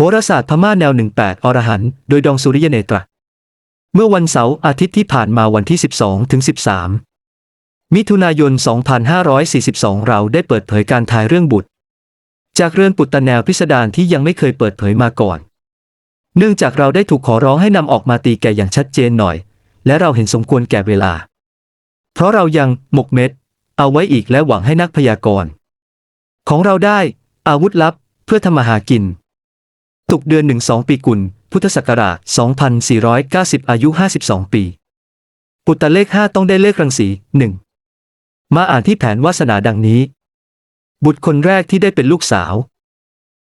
โหราศาสตร์พม่าแนว 18 อรหันต์โดยดองสุริยเนตร เมื่อวันเสาร์อาทิตย์ที่ผ่านมาวันที่ 12 ถึง 13 มิถุนายน 2542 เราได้เปิดเผยการทายเรื่องบุตร จากเรือนปุตตะแนวพิสดารที่ยังไม่เคยเปิดเผยมาก่อน เนื่องจากเราได้ถูกขอร้องให้นำออกมาตีแก่อย่างชัดเจนหน่อย และเราเห็นสมควรแก่เวลา เพราะเรายังหมกเม็ด เอาไว้อีกและหวังให้นักพยากรณ์ของเราได้ อาวุธลับเพื่อทำมาหากิน ตุกเดือน 12 ปีกุล พุทธศักราช 2490 อายุ 52 ปี ปุตตะเลข 5 ต้องได้เลขรังสี 1 มาอ่านที่แผนวาสนาดังนี้ บุตรคนแรกที่ได้เป็นลูกสาว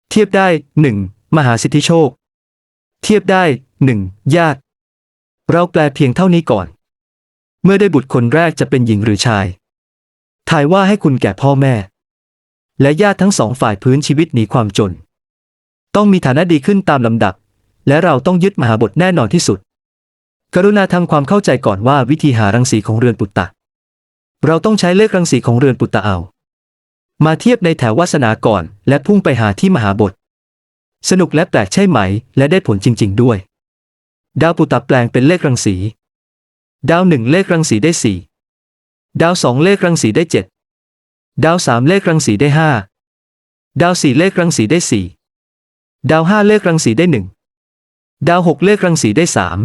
เทียบได้ 1. มหาสิทธิโชค เทียบได้ 1. ญาติ เราแปลเพียงเท่านี้ก่อน เมื่อได้บุตรคนแรกจะเป็นหญิงหรือชายถ่ายว่าให้คุณแก่พ่อแม่ และญาติทั้งสองฝ่ายพื้นชีวิตหนีความจน ต้องมีฐานะดีขึ้นตามลำดับ และเราต้องยึดมหาบทแน่นอนที่สุด กรุณาทำความเข้าใจก่อนว่าวิธีหารังสีของเรือนปุตตะ เราต้องใช้เลขรังสีของเรือนปุตตะเอา มาเทียบในแถววาสนาก่อน และพุ่งไปหาที่มหาบท สนุกและแปลกใช่ไหม และได้ผลจริง ๆ ด้วย ดาวปุตตะแปลงเป็นเลขรังสี ดาวหนึ่งเลขรังสีได้สี่ดาวสองเลขรังสีได้เจ็ดดาวสามเลขรังสีได้ห้าดาวสี่เลขรังสีได้สี่ ดาวห้าเลขรังสีได้หนึ่งดาวหกเลขรังสีได้สาม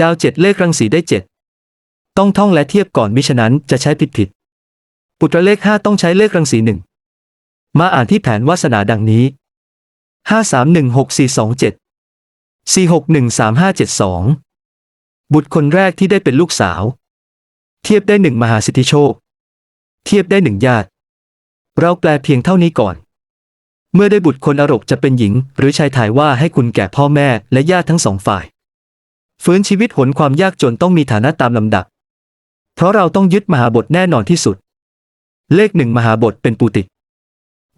ดาวเจ็ดเลขรังสีได้เจ็ดต้องท่องและเทียบก่อนมิฉะนั้นจะใช้ผิดผิด ปุตตะเลขห้าต้องใช้เลขรังสีหนึ่งมาอ่านที่แผนวาสนาดังนี้ห้าสามหนึ่งหกสี่สองเจ็ดสี่หกหนึ่งสามห้าเจ็ดสองบุตรคนแรกที่ได้เป็นลูกสาว เทียบได้หนึ่งมหาสิทธิโชค เทียบได้หนึ่งญาติ เราแปลเพียงเท่านี้ก่อน เมื่อได้บุตรคนอรกจะเป็นหญิง หรือชายถ่ายว่าให้คุณแก่พ่อแม่และญาติทั้งสองฝ่าย ฟื้นชีวิตหนความยากจนต้องมีฐานะตามลำดับ เพราะเราต้องยึดมหาบทแน่นอนที่สุด เลขหนึ่งมหาบทเป็นปูติ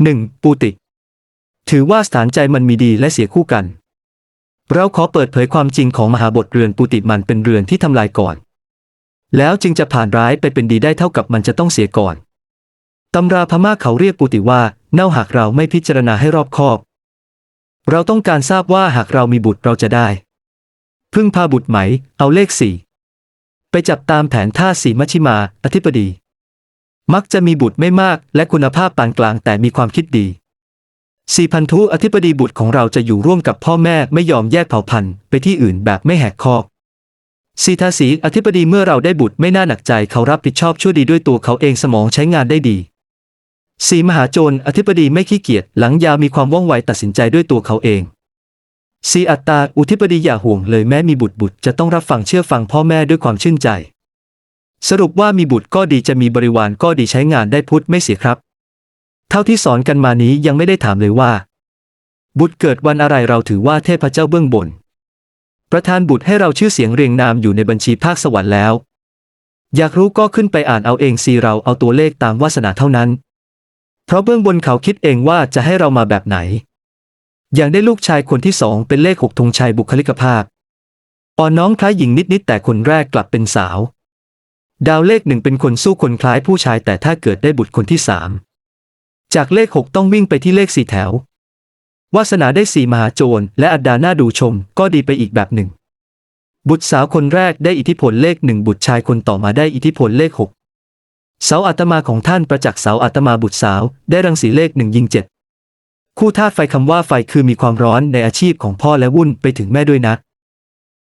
หนึ่งปูติ ถือว่าสถานใจมันมีดีและเสียคู่กัน เราขอเปิดเผยความจริงของมหาบทเรือนปูติมันเป็นเรือนที่ทำลายก่อน แล้วจึงจะผ่านร้ายไปเป็นดีได้เท่ากับมันจะต้องเสียก่อน ตำราพม่าเขาเรียกปูติว่า เน่าหากเราไม่พิจารณาให้รอบคอบ เราต้องการทราบว่าหากเรามีบุตรเราจะได้ พึ่งพาบุตรไหม เอาเลขสี่ไปจับตามแผนท่าสีมัชชิมา อธิบดี มักจะมีบุตรไม่มาก และคุณภาพปานกลางแต่มีความคิดดีสี่พันธุอธิบดีบุตรของเราจะอยู่ร่วมกับพ่อแม่ไม่ยอมแยกเผ่าพันธุ์ไปที่อื่นแบบไม่แหกคอกสีทาสีอธิบดีเมื่อเราได้บุตรไม่น่าหนักใจเขารับผิดชอบช่วยดีด้วยตัวเขาเองสมองใช้งานได้ดี สีมหาโจรอธิบดีไม่ขี้เกียจหลังยาวมีความว่องไวตัดสินใจด้วยตัวเขาเองสีอัตตาอุทิบดีอย่าห่วงเลยแม้มีบุตรบุตรจะต้องรับฟังเชื่อฟังพ่อแม่ด้วยความชื่นใจ สรุปว่ามีบุตรก็ดีจะมีบริวารก็ดีใช้งานได้พุทธไม่เสียครับ เท่าที่สอนกันมานี้ยังไม่ได้ถามเลยว่า บุตรเกิดวันอะไรเราถือว่าเทพเจ้าเบื้องบน ประธานบุตรให้เราชื่อเสียงเรียงนามอยู่ในบัญชีภาคสวรรค์แล้ว อยากรู้ก็ขึ้นไปอ่านเอาเองสิเราเอาตัวเลขตามวาสนาเท่านั้น เพราะเบื้องบนเขาคิดเองว่าจะให้เรามาแบบไหน อย่างได้ลูกชายคนที่สองเป็นเลขหกธงชัยบุคลิกภาพอ่อนน้องคล้ายหญิงนิด ๆ แต่คนแรกกลับเป็นสาว ดาวเลขหนึ่งเป็นคนสู้คนคล้ายผู้ชายแต่ถ้าเกิดได้บุตรคนที่สามจากเลขหกต้องวิ่งไปที่เลขสี่แถว วาสนาได้สี่มหาโจร และอัดดาหน้าดูชมก็ดีไปอีกแบบหนึ่ง บุตรสาวคนแรกได้อิทธิพลเลขหนึ่งบุตรชายคนต่อมาได้อิทธิพลเลขหก เสาอาตมาของท่านประจักษ์เสาอาตมาบุตรสาว ได้รังสีเลขหนึ่งยิงเจ็ดคู่ธาตุไฟคำว่าไฟคือมีความร้อนในอาชีพของพ่อและวุ่นไปถึงแม่ด้วยนะ